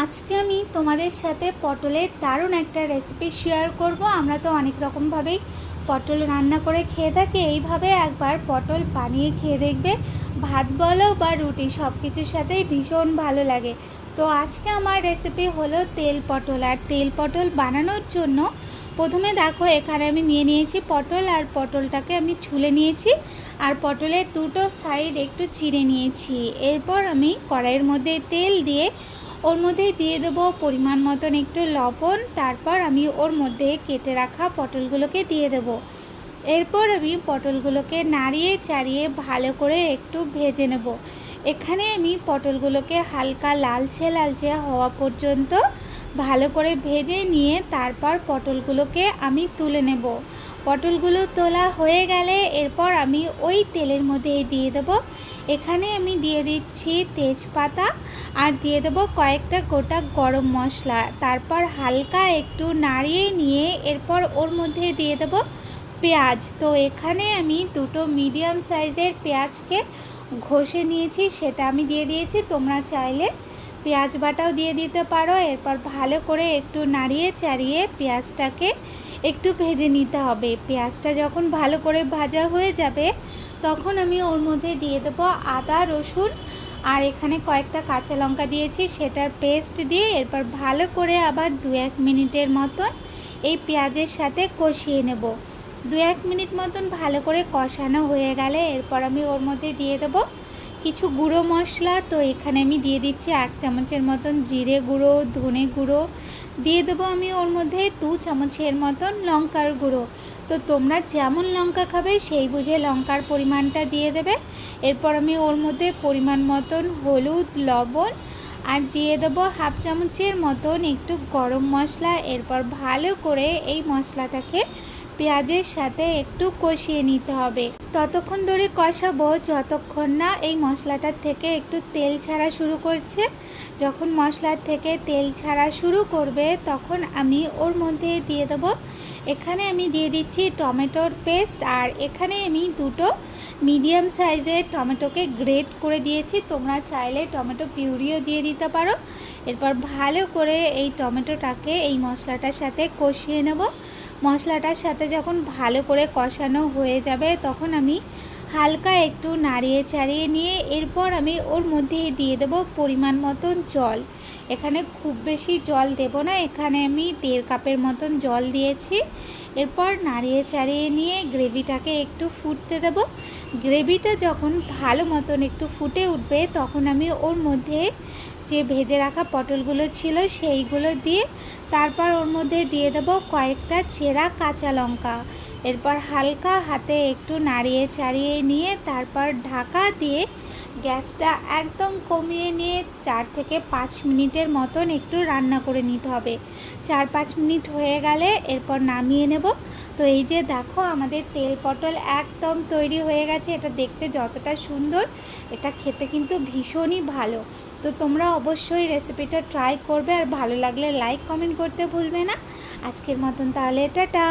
আজকে আমি তোমাদের সাথে পটলের দারুণ একটা রেসিপি শেয়ার করব। আমরা তো অনেক রকমভাবেই পটল রান্না করে খেয়ে থাকি। এইভাবে একবার পটল বানিয়ে খেয়ে দেখবে। ভাত বলো বা রুটি সব কিছুর সাথেই ভীষণ ভালো লাগে। তো আজকে আমার রেসিপি হলো তেল পটল। আর তেল পটল বানানোর জন্য প্রথমে দেখো, এখানে আমি নিয়ে নিয়েছি পটল আর পটলটাকে আমি ছুলে নিয়েছি। আর পটলের দুটো সাইড একটু চিড়ে নিয়েছি। এরপর আমি কড়াইয়ের মধ্যে তেল দিয়ে ওর মধ্যে দিয়ে দেবো পরিমাণ মতন একটু লবণ, তারপর আমি ওর মধ্যে কেটে রাখা পটলগুলোকে দিয়ে দেব। এরপর আমি পটলগুলোকে নাড়িয়ে চাড়িয়ে ভালো করে একটু ভেজে নেব। এখানে আমি পটলগুলোকে হালকা লালচে লালচে হওয়া পর্যন্ত ভালো করে ভেজে নিয়ে তারপর পটলগুলোকে আমি তুলে নেব। পটলগুলো তোলা হয়ে গেলে এরপর আমি ওই তেলের মধ্যে দিয়ে দেব। এখানে আমি দিয়ে দিচ্ছি তেজপাতা আর দিয়ে দেব কয়েকটা গোটা গরম মশলা। তারপর হালকা একটু নাড়িয়ে নিয়ে এরপর ওর মধ্যে দিয়ে দেব পেঁয়াজ। তো এখানে আমি দুটো মিডিয়াম সাইজের পেঁয়াজকে ঘষে নিয়েছি, সেটা আমি দিয়ে দিয়েছি। তোমরা চাইলে পেঁয়াজ বাটাও দিয়ে দিতে পারো। এরপর ভালো করে একটু নাড়িয়ে চাড়িয়ে পেঁয়াজটাকে একটু ভেজে নিতে হবে। পেঁয়াজটা যখন ভালো করে ভাজা হয়ে যাবে, তখন আমি ওর মধ্যে দিয়ে দেবো আদা, রসুন আর এখানে কয়েকটা কাঁচা লঙ্কা দিয়েছি। সেটার পেস্ট দিয়ে এরপর ভালো করে আবার দু এক মিনিটের মতন এই পেঁয়াজের সাথে কষিয়ে নেব। দু এক মিনিট মতন ভালো করে কষানো হয়ে গেলে এরপর আমি ওর মধ্যে দিয়ে দেবো কিছু গুঁড়ো মশলা। তো এখানে আমি দিয়ে দিচ্ছি এক চামচের মতন জিরে গুঁড়ো, ধনে গুঁড়ো দিয়ে দেবো আমি ওর মধ্যে দু চামচের মতন লঙ্কার গুঁড়ো। তো তোমরা যেমন লঙ্কা খাবে, সেই বুঝে লঙ্কার পরিমাণটা দিয়ে দেবে। এরপর আমি ওর মধ্যে পরিমাণ মতন হলুদ, লবণ আর দিয়ে দেবো হাফ চামচের মতন একটু গরম মশলা। এরপর ভালো করে এই মশলাটাকে পেঁয়াজের সাথে একটু কষিয়ে নিতে হবে। ততক্ষণ ধরে কষাবো, যতক্ষণ না এই মশলাটার থেকে একটু তেল ছাড়া শুরু করছে। যখন মশলার থেকে তেল ছাড়া শুরু করবে, তখন আমি ওর মধ্যে দিয়ে দেবো। এখানে আমি দিয়ে দিচ্ছি টমেটোর পেস্ট আর এখানে আমি দুটো মিডিয়াম সাইজের টমেটোকে গ্রেট করে দিয়েছি। তোমরা চাইলে টমেটো পিউরিও দিয়ে দিতে পারো। এরপর ভালো করে এই টমেটোটাকে এই মশলাটার সাথে কষিয়ে নেব। মশলাটার সাথে যখন ভালো করে কষানো হয়ে যাবে, তখন আমি হালকা একটু নাড়িয়ে চাড়িয়ে নিয়ে এরপর আমি ওর মধ্যে দিয়ে দেব পরিমাণ মতন জল। এখানে খুব বেশি জল দেব না, এখানে আমি দেড় কাপের মতন জল দিয়েছি। এরপর নাড়িয়ে চাড়িয়ে নিয়ে গ্রেভিটাকে একটু ফুটতে দেব। গ্রেভিটা যখন ভালো মতন একটু ফুটে উঠবে, তখন আমি ওর মধ্যে যে ভেজে রাখা পটলগুলো ছিল সেইগুলো দিয়ে তারপর ওর মধ্যে দিয়ে দেব কয়েকটা চেরা কাঁচা লঙ্কা। এরপর হালকা হাতে একটু নাড়িয়ে চাড়িয়ে নিয়ে তারপর ঢাকা দিয়ে গ্যাসটা একদম কমিয়ে নিয়ে চার থেকে পাঁচ মিনিটের মতন একটু রান্না করে নিতে হবে। চার পাঁচ মিনিট হয়ে গেলে এরপর নামিয়ে নেব। তো এই যে দেখো আমাদের তেল পটল একদম তৈরি হয়ে গেছে। এটা দেখতে যতটা সুন্দর, এটা খেতে কিন্তু ভীষণই ভালো। তো তোমরা অবশ্যই রেসিপিটা ট্রাই করবে আর ভালো লাগলে লাইক কমেন্ট করতে ভুলবে না। আজকের মতন তাহলে টাটা।